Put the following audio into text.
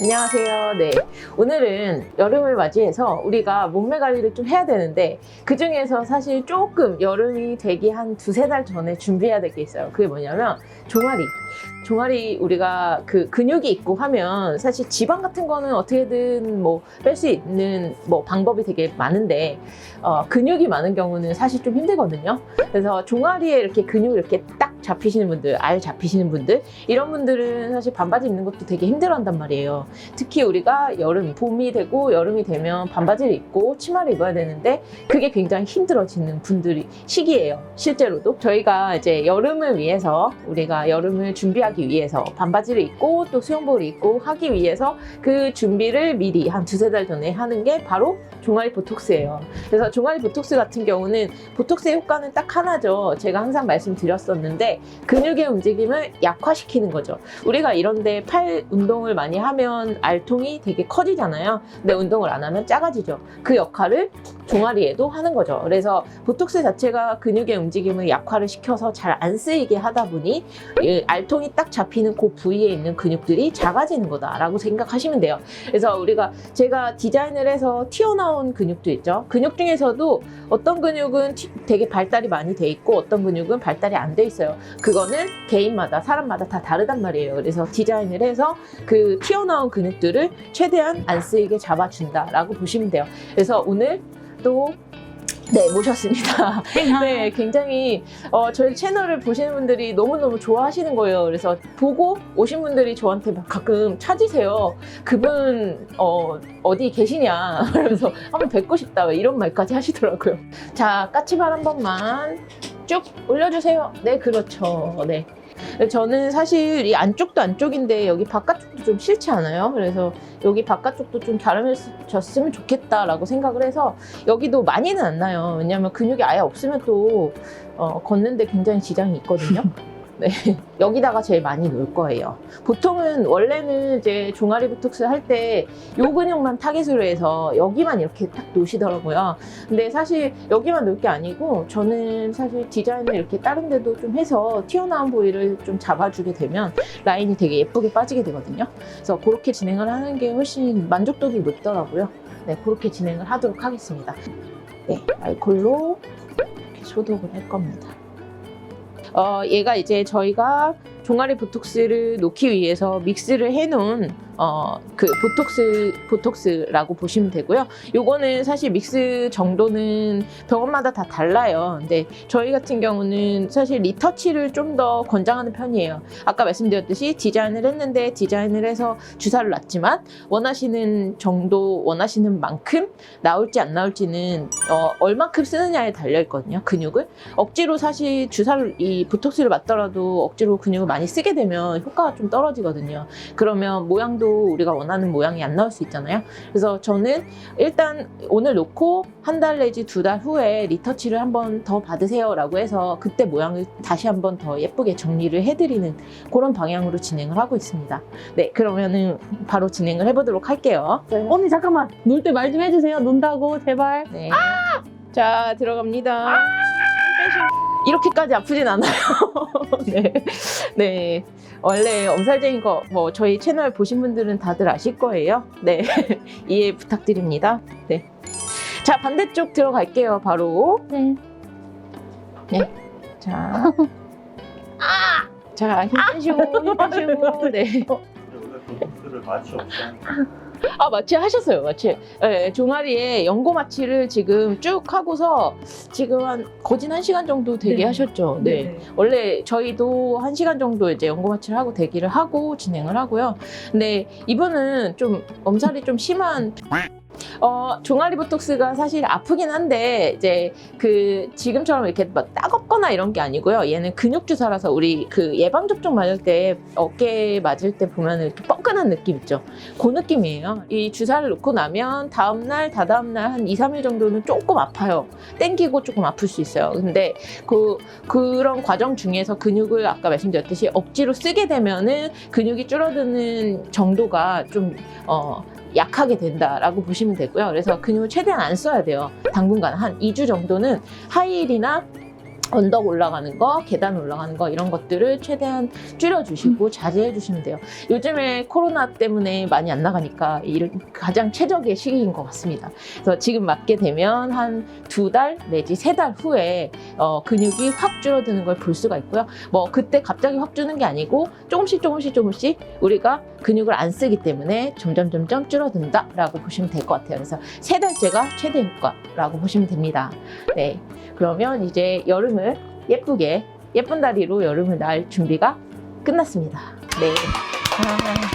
안녕하세요. 네. 오늘은 여름을 맞이해서 우리가 몸매 관리를 좀 해야 되는데 그 중에서 사실 조금 여름이 되기 한 두세 달 전에 준비해야 될 게 있어요. 그게 뭐냐면 종아리. 종아리 우리가 그 근육이 있고 하면 사실 지방 같은 거는 어떻게든 뭐 뺄 수 있는 뭐 방법이 되게 많은데 어, 근육이 많은 경우는 사실 좀 힘들거든요. 그래서 종아리에 이렇게 근육을 이렇게 딱 잡히시는 분들, 알 잡히시는 분들 이런 분들은 사실 반바지 입는 것도 되게 힘들어한단 말이에요. 특히 우리가 여름, 봄이 되고 여름이 되면 반바지를 입고 치마를 입어야 되는데 그게 굉장히 힘들어지는 분들이 시기예요. 실제로도 저희가 이제 여름을 위해서 우리가 여름을 준비하기 위해서 반바지를 입고 또 수영복을 입고 하기 위해서 그 준비를 미리 한 두세 달 전에 하는 게 바로 종아리 보톡스예요. 그래서 종아리 보톡스 같은 경우는 보톡스의 효과는 딱 하나죠. 제가 항상 말씀드렸었는데 근육의 움직임을 약화시키는 거죠. 우리가 이런데 팔 운동을 많이 하면 알통이 되게 커지잖아요. 근데 운동을 안 하면 작아지죠. 그 역할을 종아리에도 하는 거죠. 그래서 보톡스 자체가 근육의 움직임을 약화를 시켜서 잘 안 쓰이게 하다 보니 이 알통이 딱 잡히는 그 부위에 있는 근육들이 작아지는 거다라고 생각하시면 돼요. 그래서 우리가 제가 디자인을 해서 튀어나온 근육도 있죠. 근육 중에서도 어떤 근육은 튀- 되게 발달이 많이 돼 있고 어떤 근육은 발달이 안 돼 있어요. 그거는 개인마다 사람마다 다 다르단 말이에요. 그래서 디자인을 해서 그 튀어나온 근육들을 최대한 안 쓰이게 잡아준다라고 보시면 돼요. 그래서 오늘 또 네, 모셨습니다. 네, 굉장히 어, 저희 채널을 보시는 분들이 너무너무 좋아하시는 거예요. 그래서 보고 오신 분들이 저한테 막 가끔 찾으세요. 그분 어, 어디 계시냐. 그러면서 한번 뵙고 싶다. 왜 이런 말까지 하시더라고요. 자, 까치발 한 번만 쭉 올려주세요. 네, 그렇죠. 네. 저는 사실 이 안쪽도 안쪽인데 여기 바깥쪽도 좀 싫지 않아요? 그래서 여기 바깥쪽도 좀 갸름해졌으면 좋겠다라고 생각을 해서 여기도 많이는 안 나요. 왜냐하면 근육이 아예 없으면 또 어, 걷는데 굉장히 지장이 있거든요. 네. 여기다가 제일 많이 놓을 거예요. 보통은 원래는 이제 종아리 보톡스 할 때 요 근육만 타겟으로 해서 여기만 이렇게 딱 놓으시더라고요. 근데 사실 여기만 놓을 게 아니고 저는 사실 디자인을 이렇게 다른 데도 좀 해서 튀어나온 부위를 좀 잡아주게 되면 라인이 되게 예쁘게 빠지게 되거든요. 그래서 그렇게 진행을 하는 게 훨씬 만족도도 높더라고요. 네, 그렇게 진행을 하도록 하겠습니다. 네, 알콜로 이렇게 소독을 할 겁니다. 어, 얘가 이제 저희가 종아리 보톡스를 놓기 위해서 믹스를 해놓은 어, 그 보톡스, 보톡스라고 보시면 되고요. 요거는 사실 믹스 정도는 병원마다 다 달라요. 근데 저희 같은 경우는 사실 리터치를 좀 더 권장하는 편이에요. 아까 말씀드렸듯이 디자인을 했는데 디자인을 해서 주사를 놨지만 원하시는 정도, 원하시는 만큼 나올지 안 나올지는 어, 얼만큼 쓰느냐에 달려 있거든요. 근육을. 억지로 사실 주사를 이 보톡스를 맞더라도 억지로 근육을 많이 쓰게 되면 효과가 좀 떨어지거든요. 그러면 모양도 우리가 원하는 모양이 안 나올 수 있잖아요. 그래서 저는 일단 오늘 놓고 한 달 내지 두 달 후에 리터치를 한번 더 받으세요 라고 해서 그때 모양을 다시 한번 더 예쁘게 정리를 해드리는 그런 방향으로 진행을 하고 있습니다. 네, 그러면은 바로 진행을 해보도록 할게요. 언니 잠깐만 놀 때 말 좀 해주세요 논다고 제발 네. 자, 들어갑니다. 이렇게까지 아프진 않아요. 네. 네. 원래 엄살쟁이 거, 뭐, 저희 채널 보신 분들은 다들 아실 거예요. 네. 이해 부탁드립니다. 네. 자, 반대쪽 들어갈게요, 바로. 네. 자. 아! 자, 힘 빼시고, 힘 빼시고. 네. 원래 보톡스를 맛이 없어. 아, 마취 하셨어요, 마취. 네, 종아리에 연고 마취를 지금 쭉 하고서 지금 한 거진 한 시간 정도 대기 네. 하셨죠. 네. 원래 저희도 한 시간 정도 이제 연고 마취를 하고 대기를 하고 진행을 하고요. 근데 이분은 좀 엄살이 좀 심한 어, 종아리 보톡스가 사실 아프긴 한데 이제 그 지금처럼 이렇게 막 따갑거나 이런 게 아니고요. 얘는 근육 주사라서 우리 그 예방 접종 맞을 때 어깨 맞을 때 보면 이렇게 뻐근한 느낌 있죠. 그 느낌이에요. 이 주사를 놓고 나면 다음 날, 다다음 날 한 2, 3일 정도는 조금 아파요. 땡기고 조금 아플 수 있어요. 근데 그 그런 과정 중에서 근육을 아까 말씀드렸듯이 억지로 쓰게 되면은 근육이 줄어드는 정도가 좀 어, 약하게 된다라고 보시면 되고요. 그래서 근육을 최대한 안 써야 돼요. 당분간 한 2주 정도는 하이힐이나 언덕 올라가는 거, 계단 올라가는 거 이런 것들을 최대한 줄여주시고 자제해 주시면 돼요. 요즘에 코로나 때문에 많이 안 나가니까 이 가장 최적의 시기인 것 같습니다. 그래서 지금 맞게 되면 한 두 달 내지 세 달 후에 어, 근육이 확 줄어드는 걸 볼 수가 있고요. 뭐 그때 갑자기 확 주는 게 아니고 조금씩 조금씩 조금씩 우리가 근육을 안 쓰기 때문에 점점 점점 줄어든다라고 보시면 될 것 같아요. 그래서 세 달째가 최대 효과라고 보시면 됩니다. 네, 그러면 이제 여름을 예쁘게 예쁜 다리로 여름을 날 준비가 끝났습니다. 네. 아.